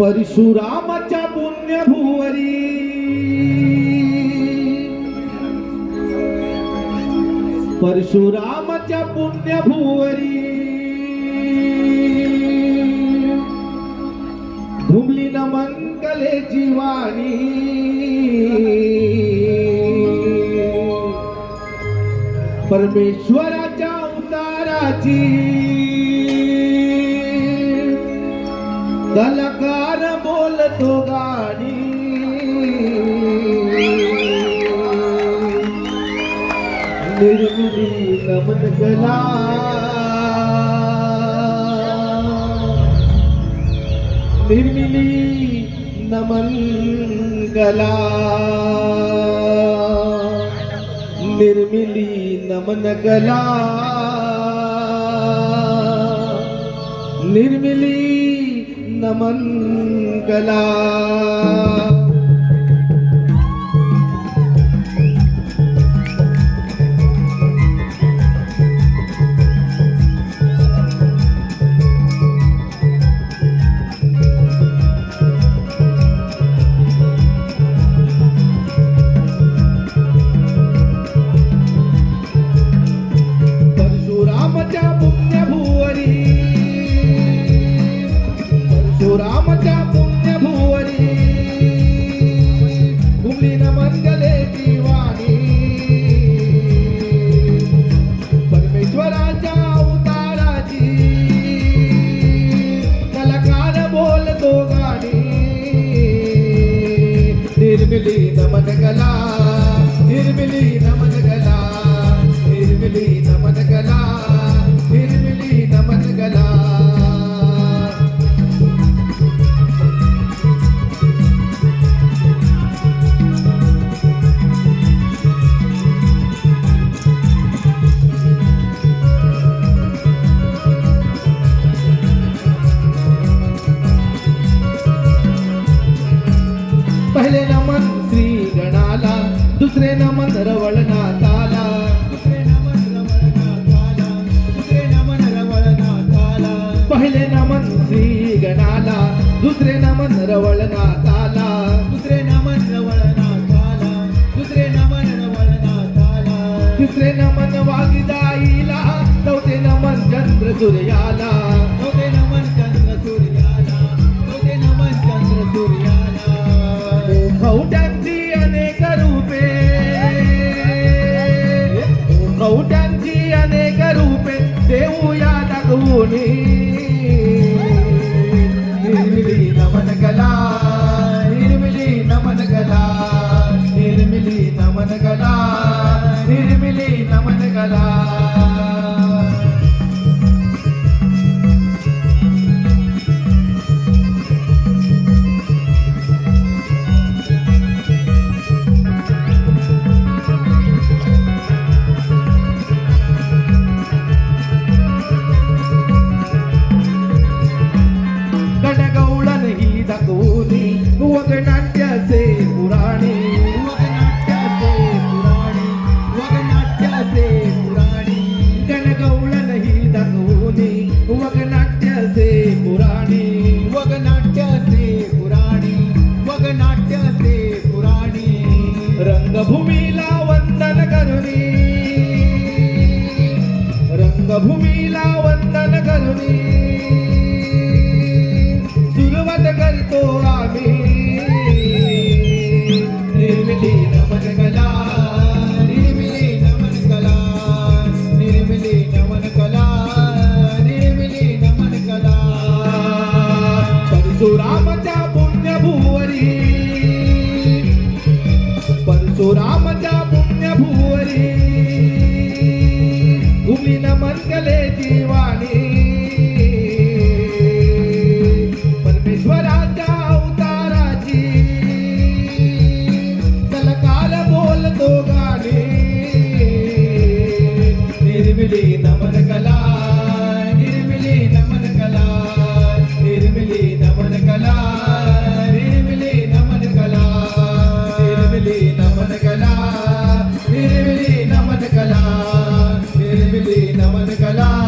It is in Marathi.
परशुरामाच्या पुण्यभुवरी. परशुरामाच्या पुण्यभुवरी. धुमली न मंगले जीवानी परमेश्वराच्या अवताराची. कलाकार बोलतो गाणी. निर्मिली नमन कला. निर्मिली नमन कला. निर्मिली नमन कला. निर्मिली नमन कला नमन पहिले नमन श्री गणाला दुसरे नमन रवळनाथाला. दुसरे नमन रवळनाथाला दुसरे नमन रवळनाथाला. तिसरे नमन वागिदाईला चौथे नमन चंद्र सूर्याला चौथे नमन चंद्र सूर्याला चौथे नमन चंद्र सूर्याला खवट्यांची अनेक रूपे. खवट्यांची अनेक रूपे देऊया दाखवून. कला रंगभूमीला वंदन करुणी. रंगभूमीला वंदन करुणी. सुरुवात करतो आम्ही. निर्मिली नमन कला निर्मिली नमन कला निर्मिली नमन कला निर्मिली नमन कला. परशुरामच्या पुण्यभुवरी रामच्या पुण्यभुवरी. भूमी न मंगले जीवाणी नमन कला